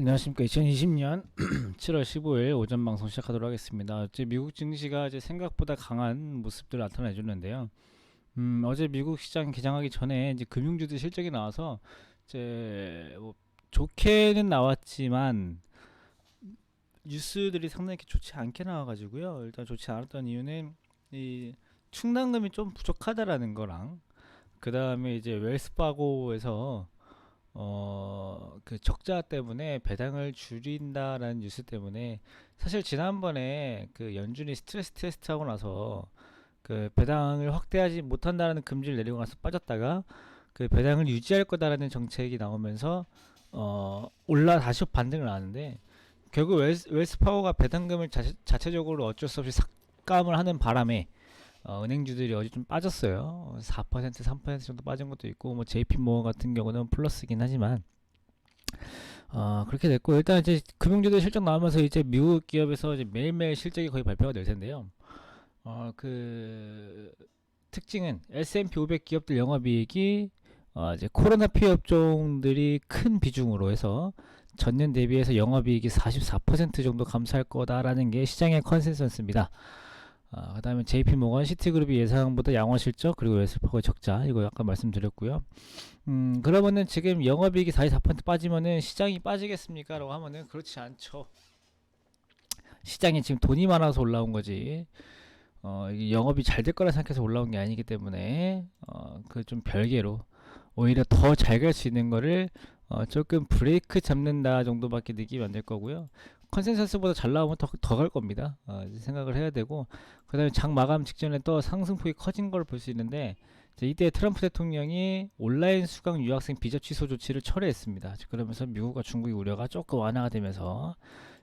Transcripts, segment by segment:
안녕하십니까. 2020년 7월 15일 오전 방송 시작하도록 하겠습니다. 어제 미국 증시가 이제 생각보다 강한 모습들을 나타내 줬는데요. 음, 어제 미국 시장 개장하기 전에 이제 금융주들 실적이 나와서 이제 뭐 좋게는 나왔지만 뉴스들이 상당히 좋지 않게 나와가지고요. 일단 좋지 않았던 이유는 이 충당금이 좀 부족하다라는 거랑 그 다음에 이제 웰스파고에서 어, 그 적자 때문에 배당을 줄인다라는 뉴스 때문에 사실 지난번에 그 연준이 스트레스 테스트 하고 나서 그 배당을 확대하지 못한다라는 금지를 내리고 나서 빠졌다가 그 배당을 유지할 거다라는 정책이 나오면서 어, 올라 다시 반등을 하는데 결국 웰스, 웰스파고가 배당금을 자체, 자체적으로 어쩔 수 없이 삭감을 하는 바람에 어, 은행주들이 어제 좀 빠졌어요. 4% 3% 정도 빠진 것도 있고 뭐 JP 모어 같은 경우는 플러스긴 하지만 어, 그렇게 됐고 일단 이제 금융주들 실적 나오면서 이제 미국 기업에서 이제 매일매일 실적이 거의 발표가 될 텐데요. 어, 그 특징은 S&P 500 기업들 영업이익이 어, 이제 코로나 피해 업종들이 큰 비중으로 해서 전년 대비해서 영업이익이 44% 정도 감소할 거다라는 게 시장의 컨센서스입니다. 아, 그 다음에 JP모건, 시티그룹이 예상보다 양호 실적, 그리고 웨스파고의 적자, 이거 약간 말씀드렸고요. 음, 그러면은 지금 영업이익이 44% 빠지면은 시장이 빠지겠습니까? 라고 하면은 그렇지 않죠. 시장이 지금 돈이 많아서 올라온 거지. 어, 영업이 잘 될 거라 생각해서 올라온 게 아니기 때문에, 어, 그 좀 별개로, 오히려 더 잘 갈 수 있는 거를, 어, 조금 브레이크 잡는다 정도밖에 느끼면 안될 거고요. 컨센서스보다 잘 나오면 더더 갈 겁니다. 어, 생각을 해야 되고 그다음에 장 마감 직전에 또 상승폭이 커진 걸 볼 수 있는데 이때 트럼프 대통령이 온라인 수강 유학생 비자 취소 조치를 철회했습니다. 그러면서 미국과 중국의 우려가 조금 완화가 되면서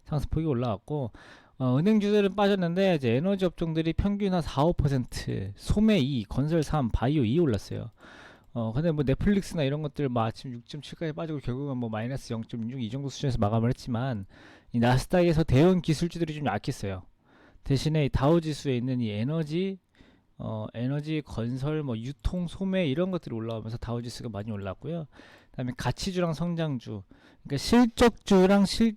상승폭이 올라왔고 어, 은행 주들은 빠졌는데 이제 에너지 업종들이 평균 한 4, 5% 소매 2, 건설 3, 바이오 2 올랐어요. 어, 근데 뭐 넷플릭스나 이런 것들 뭐 아침 6.7까지 빠지고 결국은 뭐 마이너스 0.6 이 정도 수준에서 마감을 했지만 이 나스닥에서 대형 기술주들이 좀 약했어요. 대신에 이 다우 지수에 있는 이 에너지 어, 에너지 건설 뭐 유통 소매 이런 것들이 올라오면서 다우 지수가 많이 올랐고요. 그다음에 가치주랑 성장주. 그러니까 실적주랑 실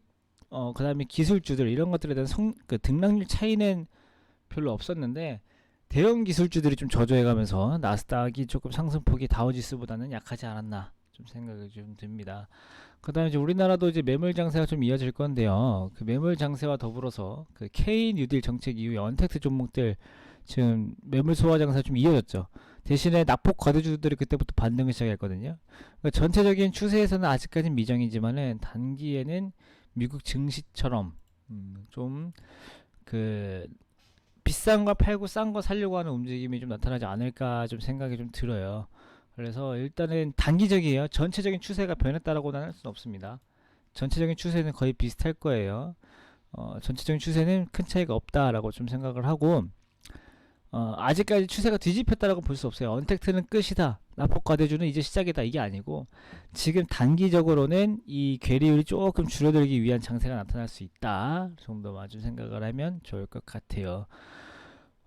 어, 그다음에 기술주들 이런 것들에 대한 성, 그 등락률 차이는 별로 없었는데 대형 기술주들이 좀 저조해가면서 나스닥이 조금 상승폭이 다우지수보다는 약하지 않았나 좀 생각이 좀 듭니다. 그 다음에 이제 우리나라도 이제 매물 장세가 좀 이어질 건데요. 그 매물 장세와 더불어서 그 K 뉴딜 정책 이후에 언택트 종목들 지금 매물 소화 장세가 좀 이어졌죠. 대신에 낙폭 과대주들이 그때부터 반등을 시작했거든요. 그러니까 전체적인 추세에서는 아직까지는 미정이지만은 단기에는 미국 증시처럼 음, 좀그 비싼 거 팔고 싼 거 살려고 하는 움직임이 좀 나타나지 않을까 좀 생각이 좀 들어요. 그래서 일단은 단기적이에요. 전체적인 추세가 변했다라고는 할 수는 없습니다. 전체적인 추세는 거의 비슷할 거예요. 어, 전체적인 추세는 큰 차이가 없다라고 좀 생각을 하고 어, 아직까지 추세가 뒤집혔다라고 볼 수 없어요. 언택트는 끝이다. 나폭과대주는 이제 시작이다. 이게 아니고 지금 단기적으로는 이 괴리율이 조금 줄어들기 위한 장세가 나타날 수 있다. 정도만 좀 생각을 하면 좋을 것 같아요.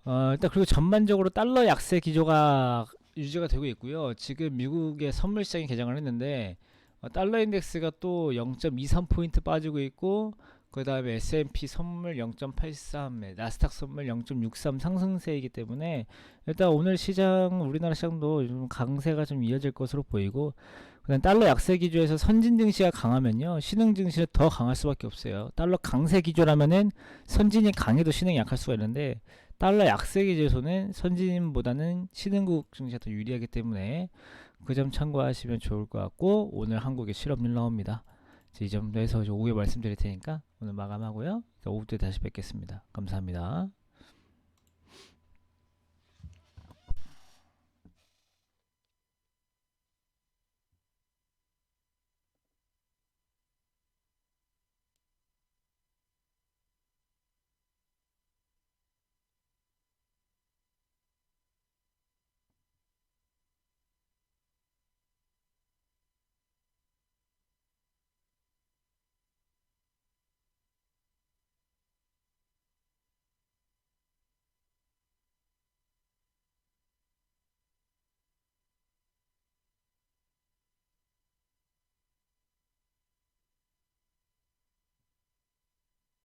어, 일단 그리고 전반적으로 달러 약세 기조가 유지가 되고 있고요. 지금 미국의 선물 시장이 개장을 했는데 어, 달러 인덱스가 또 0.23포인트 빠지고 있고 그 다음에 S&P 선물 0.83, 나스닥 선물 0.63 상승세이기 때문에 일단 오늘 시장 우리나라 시장도 좀 강세가 좀 이어질 것으로 보이고 그다음 달러 약세 기조에서 선진 증시가 강하면요 신흥 증시는 더 강할 수밖에 없어요. 달러 강세 기조라면은 선진이 강해도 신흥이 약할 수가 있는데 달러 약세 기조에서는 선진보다는 신흥국 증시가 더 유리하기 때문에 그 점 참고하시면 좋을 것 같고 오늘 한국에 실업률 나옵니다. 이 정도에서 오후에 말씀드릴 테니까 오늘 마감하고요. 오후 때 다시 뵙겠습니다. 감사합니다.